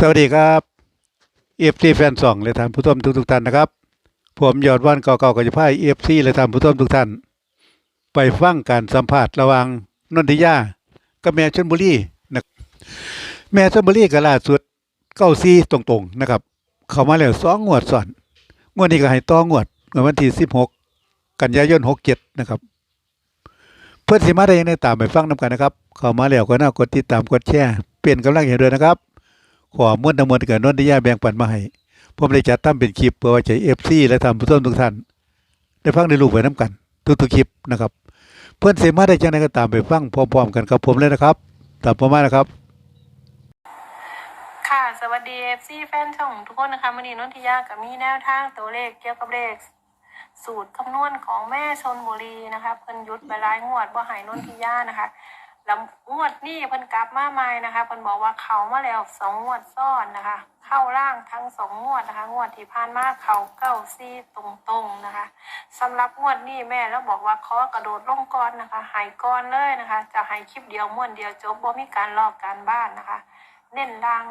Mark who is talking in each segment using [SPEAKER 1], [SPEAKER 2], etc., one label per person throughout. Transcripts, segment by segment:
[SPEAKER 1] สวัสดีครับเอฟซีแฟนสองและท่านผู้ชมทุกทุกท่านนะครับ ผมยอดวันเก่าๆกับจะพายเอฟซีและท่านผู้ชมทุกท่าน ไปฟังการสัมภาษณ์ระหว่างนนทิยากับแม่ชนบุรีนะแม่ชนบุรีก็ล่าสุดเก้าซีตรงๆนะครับ เข้ามาแล้วสองงวดซ้อนงวดนี้ก็ให้ต่องงวดเมื่อวันที่สิบหกกันยายนหกเจ็ดนะครับ เพื่อนสิมาได้ยังไงตามไปฟังนํกันนะครับ เข้ามาแล้วก็น่ากดติดตามกดแชร์เปลี่ยนกำลังใจด้วยนะครับ ขอม้วนทั้งมวลเกิดนนทิยาแบ่งปันมาให้ผมได้จัดทำเป็นคลิปเพื่อไว้ใช้เอฟซีและทำผู้ชมทุกท่าน ได้ฟังได้รู้ไปน้ำกัน ทุกๆคลิปนะครับ เพื่อนเสมาได้จังไดก็ตามไปฟังพร้อมๆกันกับผมเลยนะครับตามผมมานะครับ
[SPEAKER 2] ค่ะสวัสดีเอฟซีแฟนช่องทุกคนนะคะวันนี้นนทิยากับมีแนวทางตัวเลขเกี่ยวกับเลขสูตรคำนวณของแม่ชนบุรีนะคะเพิ่นยุดไปหลายงวดว่าหายนนทิยานะคะ แล้วงวดนี้เพิ่นกลับมาใหม่นะคะเพิ่นบอกว่าเขามาแล้วสองงวดซ้อนนะคะ เข้าล่างทั้งสองงวดนะคะ งวดที่ผ่านมาเขาเก้าซี่ตรงๆนะคะสำหรับงวดนี้แม่แล้วบอกว่าขอกระโดดลงก้อนนะคะหายก้อนเลยนะคะ จะหายคลิปเดียวม้วนเดียวจบบ่มีการลอกการบ้านนะคะ เน้นล่าง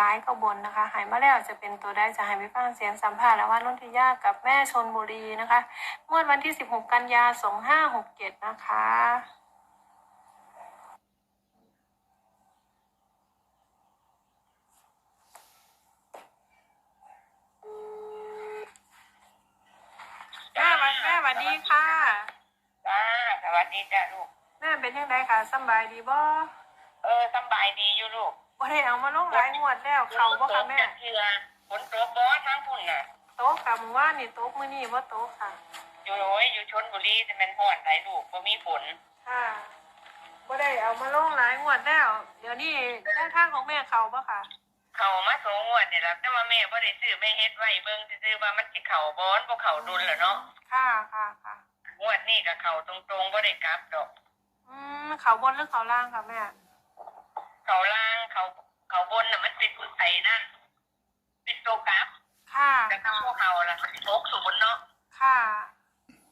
[SPEAKER 2] ร้ายก็บนนะคะ หายมาแล้วจะเป็นตัวได้จะหายไปฟังเสียงสัมภาษณ์แล้วว่านนทิยากับแม่ชนบุรีนะคะงวดวันที่ 16 กันยา 2567 นะคะ แม่ วันแม่สวัสดีค่ะ
[SPEAKER 3] จ้าสวัสดีจ้าลูก
[SPEAKER 2] แม่เป็นยังไงคะสำบายดีบ่
[SPEAKER 3] เออสำบายดีอยู่ลูก
[SPEAKER 2] บ่ได้เอามาลงหลายงวดแล้วเขาบ่ค่ะแม่
[SPEAKER 3] ฝนตกจากเทือฝนตกบอทั้งพุ่นน่ะ
[SPEAKER 2] โต๊ะค่ะมื้อว่านนี่โต๊ะมื้อนี้บ่โต๊ะค่ะ
[SPEAKER 3] อยู่โอ้ยอยู่ชนบุรีแต่มันห่อนหลายลูกบ่มีฝน
[SPEAKER 2] ค่ะบ่ได้เอามาลงหลายงวดแล้ว เดี๋ยวนี้แนวทางของแม่เขาบ่ค่ะ
[SPEAKER 3] เข้ามาสองงวดนี่ล่ะแต่ว่าแม่บ่ได้ซื้อแม่เฮ็ดไว้เบิ่งซื่อๆว่ามันสิเข้าบ่อนบ่เข้าดุลแล้วเนาะ
[SPEAKER 2] ค่ะค่ะค่ะ
[SPEAKER 3] งวดนี้ก็เข้าตรงๆบ่ได้กลับดอก
[SPEAKER 2] อืมเขาบนหรือเขาล่างค่ะแม่
[SPEAKER 3] เข้าล่างเข้าเข้าบนน่ะมันเป็นไอ้นั่นเป็นตัวกลับ
[SPEAKER 2] ค่ะ
[SPEAKER 3] แต่ถ้า
[SPEAKER 2] ค่ะ
[SPEAKER 3] พวกเขาล่ะมันตกศูนย์เนาะ
[SPEAKER 2] ค่ะ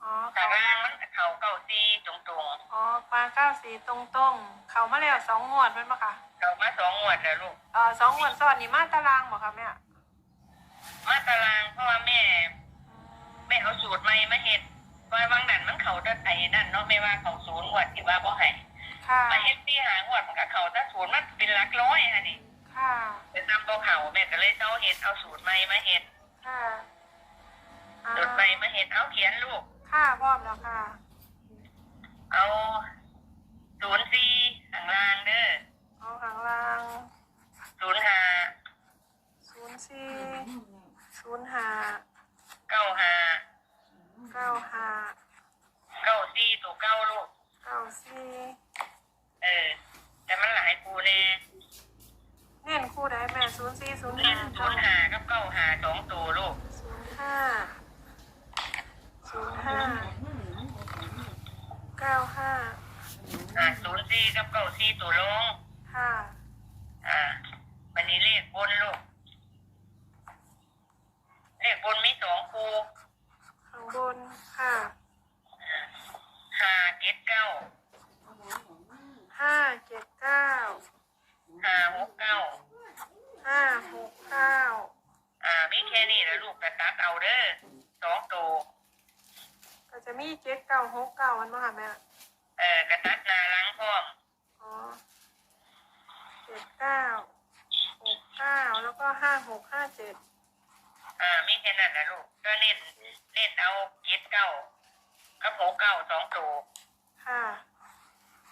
[SPEAKER 2] อ๋อ
[SPEAKER 3] ข้า
[SPEAKER 2] เขา
[SPEAKER 3] งล่างมันก็เข้าเก้าซี่ตรงๆ
[SPEAKER 2] อ๋อปลาเก้าสีตรงตรงๆ เขามาแล้วสองงวดเป็นปะคะ
[SPEAKER 3] เข้ามา สองงวดแล้วลูก
[SPEAKER 2] เอ่อสองงวดซ้อนนี่มาตารางบ่คะแม่
[SPEAKER 3] มาตารางเพราะว่าแม่ แม่เอาสูตรใหม่มาเฮ็ดเพราะว่าบางดันมันเขาจะไอ้นั่นเนาะไม่ว่าเขาศูนย์งวดที่ว่าบ่ให้
[SPEAKER 2] ค่ะ
[SPEAKER 3] มาเฮ็ดที่หางวดมันก็เขาถ้าศูนย์มันเป็นหลักร้อยฮะนี่
[SPEAKER 2] ค่ะ
[SPEAKER 3] แต่ตามบ่เขาแม่ก็เลยเจ้าเฮ็ดเอาสูตรใหม่มาเฮ็ด
[SPEAKER 2] ค่ะอ่า
[SPEAKER 3] สูตรใหม่มาเฮ็ดเอาเขียนลูก
[SPEAKER 2] ค่ะพร้อมแล้วค่ะ
[SPEAKER 3] เอาศูนย์สี่ข้างล่างเด้อ
[SPEAKER 2] เอาข้างล่าง
[SPEAKER 3] ศูนย์ห้า
[SPEAKER 2] ศูนย์สี่ศูนย์ห้า
[SPEAKER 3] เก้าห้า
[SPEAKER 2] เก้าห้า
[SPEAKER 3] เก้าสี่ตัวเก้าลูก
[SPEAKER 2] เก้าสี่
[SPEAKER 3] เออ แต่มันหลายกูแน่
[SPEAKER 2] เน้นคู่ได้แม่ศูนย์สี่ศูนย์
[SPEAKER 3] เล่
[SPEAKER 2] ห้าน
[SPEAKER 3] ศูนย์ห้ากับเก้าห้าสองตัวลูก
[SPEAKER 2] ศูนย์ห้าศูนย์ห้าเก้าห้า
[SPEAKER 3] อ่าศูนย์สี่กับเก้าสี่ตัวลง
[SPEAKER 2] ค่ะ
[SPEAKER 3] อ่าวันนี้เลขบนลูก เลขบนมีสองคู
[SPEAKER 2] ข้างบนค่ะ
[SPEAKER 3] ห้าเจ็ดเก้า
[SPEAKER 2] ห้าเจ็ดเก้า
[SPEAKER 3] ห้าหกเก้า
[SPEAKER 2] ห้าหกเก้า
[SPEAKER 3] อ่า มีแค่นี้นะลูกกระตัดเอาเด้อสองตัว
[SPEAKER 2] ก็จะมีเจ็ดเก้า หกเก้ามันมาค่ะแม่
[SPEAKER 3] เอ่อกระตัดหนาหลังพร้อม
[SPEAKER 2] อ๋อเจ็ดเก้าหกเก้าแล้วก็ห้าหกห้าเจ็ด
[SPEAKER 3] อ่ามีแค่นั้นนะลูกก็เน้นเน้นเอาเจ็ดเก้ากับหกเก้าสองตัว
[SPEAKER 2] ค่ะ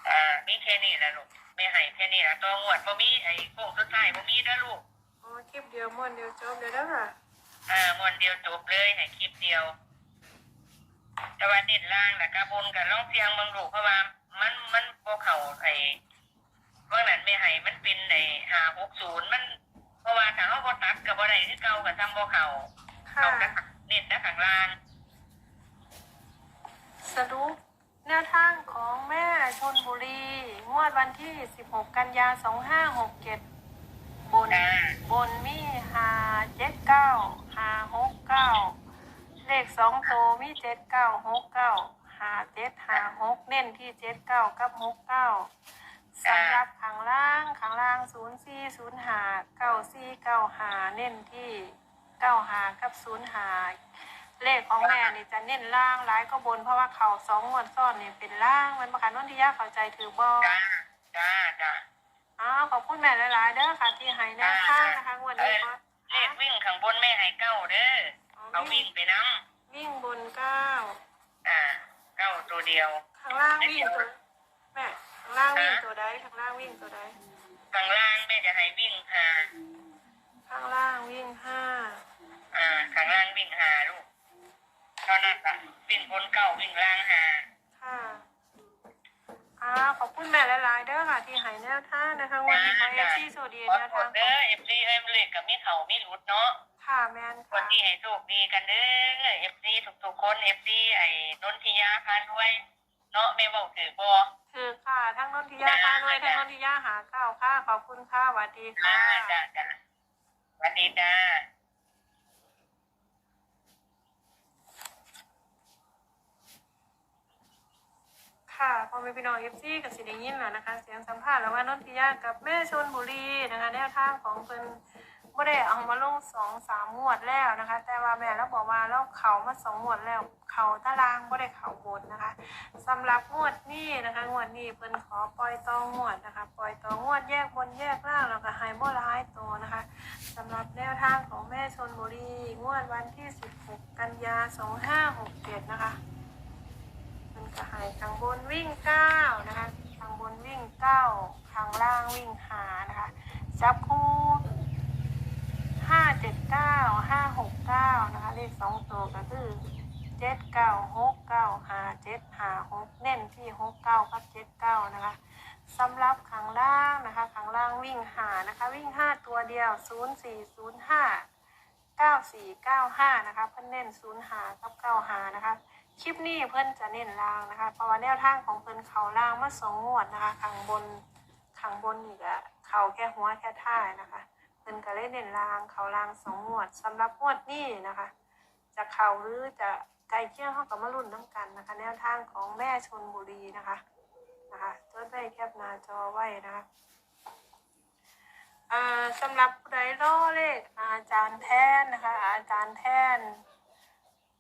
[SPEAKER 3] อ่ามีแค่นี้นะลูกไม่ให้แค่นี้นะตัวงวดบ่มีไอ้โค้งสุดท้ายบ่มีนะลูก
[SPEAKER 2] อ๋อคลิปเดียวม้วนเดียวจบเลยแล้วค่ะ
[SPEAKER 3] อ่ามวนเดียวจบเลยให้คลิปเดียว แต่ว่าเน้นล่างนะกระบนกับล่องเสียงบางลูกเพราะว่ามันมันพวกเขาไอ้เมื่อนั้นไม่ให้มันเป็นไอ้หาหกศูนย์มัน เพราะว่าถ้าเขาบ่ตัดกับบ่ได้คือเก่ากับทำบ่เขา
[SPEAKER 2] ค่ะ
[SPEAKER 3] เขาจะเน้นแต่ข้างล่าง
[SPEAKER 2] สรุปแนวทางของแม่ชนบุรี งวดวันที่ 16 กันยา 2567 บน
[SPEAKER 3] อ่า
[SPEAKER 2] บนมีหาเจ็ดเก้าหาหกเก้า เลขสองโตวมีเจ็ดเก้าหกเก้าหาเจ็ดหาหกเน้นที่เจ็ดเก้ากับหกเก้าสำหรับข้างล่างข้างล่างศูนย์สี่ศูนย์หาเก้าสี่เน้นที่เก้าหากับศูนย์หาเลขของแม่นี่จะเน้นล่างร้ายก็บน เพราะว่าเขาสองงวดซ้อนนี่เป็นล่างมันประกันนนทิยาเข้าใจถือบอ
[SPEAKER 3] จ้าจ้าจ้า
[SPEAKER 2] อ้าวขอบคุณแม่หลายๆเด้อค่ะที่ให้แนวทางนะคะงวดนี้ก็
[SPEAKER 3] เลขวิ่งข้างบนแม่ให้เก้าเด้อ เอาวิ่งไปน้
[SPEAKER 2] วิ่งบนเก้าำ
[SPEAKER 3] อ่าเก้าตัวเดียว
[SPEAKER 2] ข้างล่างวิ่งตัวแม่ข้างล่างวิ่งตัวใดข้างล่างวิ่งตัวใด
[SPEAKER 3] ข้างล่างแม่จะให้วิ่งหา
[SPEAKER 2] ข้างล่างวิ่งห้า
[SPEAKER 3] อ่าข้างล่างวิ่งหาลูกเท่านั้นละวิ่งบนเก้าวิ่งล่างหา
[SPEAKER 2] ค่ะอ้าวขอบคุณแม่หลายๆเด้อค่ะที่ให้แนวทางนะคะงวันนี้ขอเอฟซีโซดี
[SPEAKER 3] ขอ
[SPEAKER 2] แนว
[SPEAKER 3] โท
[SPEAKER 2] ทา
[SPEAKER 3] ษ
[SPEAKER 2] ง
[SPEAKER 3] เด้อเอฟซีเอ็มเล็กกับมิเขามิรุดเนาะ
[SPEAKER 2] ค่ะแม่น
[SPEAKER 3] วั
[SPEAKER 2] ค่ะ
[SPEAKER 3] นที่ให้โชคดีกันเด้อเอฟซีทุกๆคนเอฟซีไอ้นนทิยาพานด้วย เนาะแม่บอกถือบ่
[SPEAKER 2] ถือค่ะทั้งนนทิยาพาด้วยทั้งนนทิยาหาเก้าค่ะ ขอบคุณค่ะสวัสดี
[SPEAKER 3] จ้า
[SPEAKER 2] ค่ะ
[SPEAKER 3] จ้าจ้าสวัสดีจ้า
[SPEAKER 2] ค่ะพอแม่พี่น้องเอฟซีกับสิได้ยินแล้วนะคะ เสียงสัมภาษณ์แล้วว่านนทิยากับแม่ชนบุรีนะคะแนวทางของเพิ่น บ่ได้เอามาลงสองสามงวดแล้วนะคะ แต่ว่าแม่เราบอกว่าเราเขามาสองงวดแล้วเขาตารางบ่ได้เขาบนนะคะสำหรับงวดนี้นะคะงวดนี้เพิ่นขอปล่อยตองงวดนะคะ ปล่อยตองวดแยกบนแยกล่างแล้วก็ให้บ่ร้ายตัวนะคะสำหรับแนวทางของแม่ชนบุรีงวดวันที่16กันยา2567นะคะมันก็หายข้างบนวิ่งเก้านะคะข้างบนวิ่งเก้าข้างล่างวิ่งหานะคะจับคู่ ห้าเจ็ดเก้าห้าหกเก้านะคะเลขสองตัวก็คือเจ็ดเก้าหกเก้าหาเจ็ดหาหกเน้นที่หกเก้ากับเจ็ดเก้านะคะสำหรับข้างล่างนะคะข้างล่างวิ่งหานะคะวิ่งห้าตัวเดียวศูนย์สี่ศูนย์ห้าเก้าสี่เก้าห้านะคะเพื่อนเน้นศูนย์หากับเก้าหานะคะคลิปนี้เพื่อนจะเน้นล่างนะคะเพราะว่าแนวทางของเพื่อนเขาล่างมาสองงวดนะคะข้างบนข้างบนนี่ก็เขาแค่หัวแค่ท้ายนะคะ เพื่นก็เลยเน้นลางเขาล่างสองงวดสำหรับงวดนี้นะคะ จะเขาหรือจะไกลเคี่ยงเข้ากับมารุ่นน้ำกันนะคะ แนวทางของแม่ชนบุรีนะคะนะคะจดไว้แคปหน้าจอไว้นะคะอ่าสำหรับผู้ใดล่อเลขอาจารย์แท่นนะคะ อาจารย์แท่น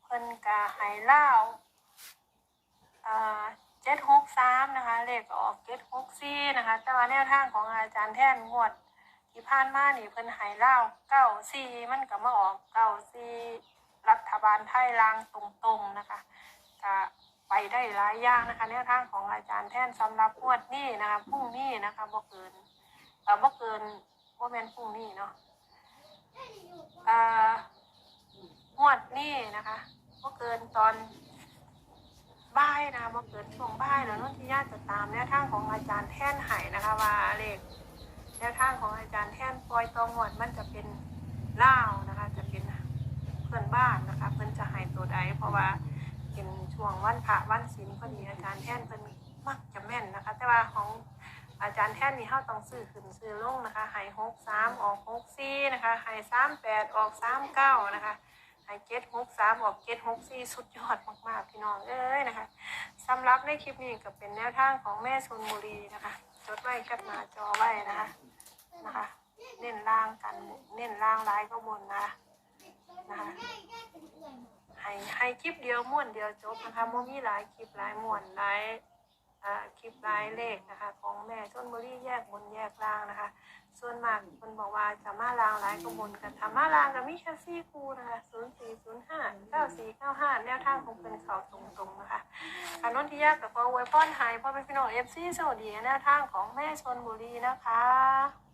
[SPEAKER 2] เพิ่นกาไฮเล่าอ่าเจ็ดหกสามนะคะเลขก็ออกเจ็ดหกสี่นะคะ แต่ว่าแนวทางของอาจารย์แท่นงวด ที่ผ่านมานี่เพิ่นไฮเล่าเก้าสี่มันก็มาออกเก้าสี่รัฐบาลไทยลางตรงๆนะคะก็ไปได้หลายอย่างนะคะแนวทางของอาจารย์แท่นสำหรับงวดนี้นะคะพรุ่งนี้นะคะบ่เกินเอ่อบ่เกินบ่แม่นพรุ่งนี้เนาะเอ่องวดนี้นะคะบ่เกินตอนบ่ายนะบ่เกินช่วงบ่ายแล้วนนทิยาจะตามแนวทางของอาจารย์แท่นไห้นะคะว่าเลข นวทางของอาจารย์แท่นปล่อยตองหวดมันจะเป็นล่านะคะ จะเป็นเพื่อนบ้านนะคะ เพิ่อนจะให้ตัวใดเพราะว่าเป็นช่วงวันพระวันศีลพอดีอาจารย์แท่นเพิ่นมักจะแม่นนะคะ แต่ว่าของอาจารย์แท่นนี่เขาต้องซื้อขึ้นซื้อลงนะคะไห้หกสามออกหกสี่นะคะไห้สามแปดออกสามเก้านะคะไห้เจ็ดหกสามออกเจ็ดหกสี่สุดยอดมากๆพี่น้องเอ้ยนะคะสำหรับในคลิปนี้ก็เป็นแนวทางของแม่ชนบุรีนะคะจดไว้แคปหน้าจอไว้นะคะ นะคะ เน้นล่างกันเน้นล่างร้ายก็บนนะคะนะคะให้ให้คลิปเดียวม้วนเดียวจบนะคะโมมีหลายคลิปหลายม้วนหลายคลิปรายเลขนะคะ ของแม่ชนบุรีแยกบนแยกล่างนะคะ ส่วนมากคนบอกว่าจะมาล่างหลายกบนกันทำมาล่างกับมิแค่ซี่คูนะคะศูนย์สี่ศูนย์ห้าเก้าสี่เก้าห้าแนวทางของเป็นเขาตรงๆนะคะอานนทิยากกับพอไวยป้อนไฮพ่อเป็นพี่น้องเอฟซีสวัสดีแนวทางของแม่ชนบุรีนะคะ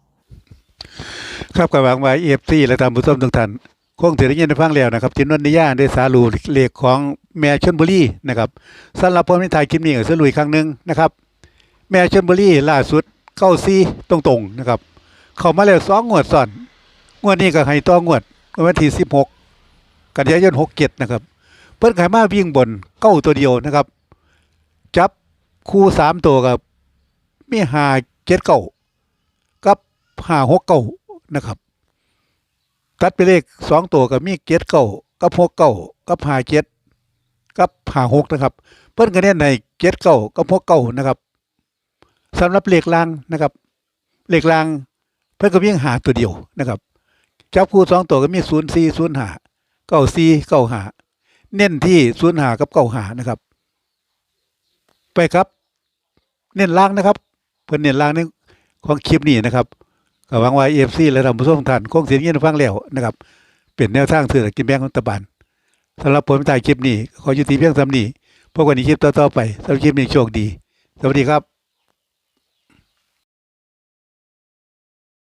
[SPEAKER 1] ครับกับหวังไว้เอฟซีและตามผู้ชมทุกท่านคงถือได้ยินได้ฟังแล้วนะครับจินวันนิยาได้สารูเลขของแม่ชนบุรีนะครับสำหรับผมในถ่ายคลิปนี้ก็สรุปอีกครั้งหนึ่งนะครับ แม่ชนบุรีล่าสุดเก้าซีตรงๆนะครับ เข้ามาแล้วสองงวดซ้อนงวดนี้ก็ให้ต่องวดวันที่สิบหกกันยายนหกเจ็ดนะครับ เพิ่นขายมาวิ่งบนเก้าตัวเดียวนะครับ จับคู่สามตัวกับมีหาเจ็ดเก้ากับหาหกเก้า นะครับ ตัดไปเลขสองตัวกับมีเจ็ดเก้ากับหกเก้ากับหาเจ็ดกับหาหกนะครับ เพิ่นก็เน้นในเจ็ดเก้ากับหกเก้านะครับสำหรับเลขล่างนะครับเลขล่าง เพิ่นก็วิ่งหาตัวเดียวนะครับจับคู่สองตัวก็มีศูนย์สี่ศูนย์หาเก้าสี่เก้าหาเน้นที่ศูนย์หากับเก้าหานะครับ ไปครับ เน้นล่างนะครับ เพิ่นเน้นล่างในของคลิปนี้นะครับ ก็หวังว่าเอฟซีและท่านผู้ชมท่านคงเสียงยินฟังแล้วนะครับ เป็นแนวทางเสือกินแบงของรัฐบาลสำหรับผมถ่ายคลิปนี้ ขอยุติเพียงสำนีพบกันในคลิปต่อๆไปสำหรับคลิปนี้โชคดี สวัสดีครับ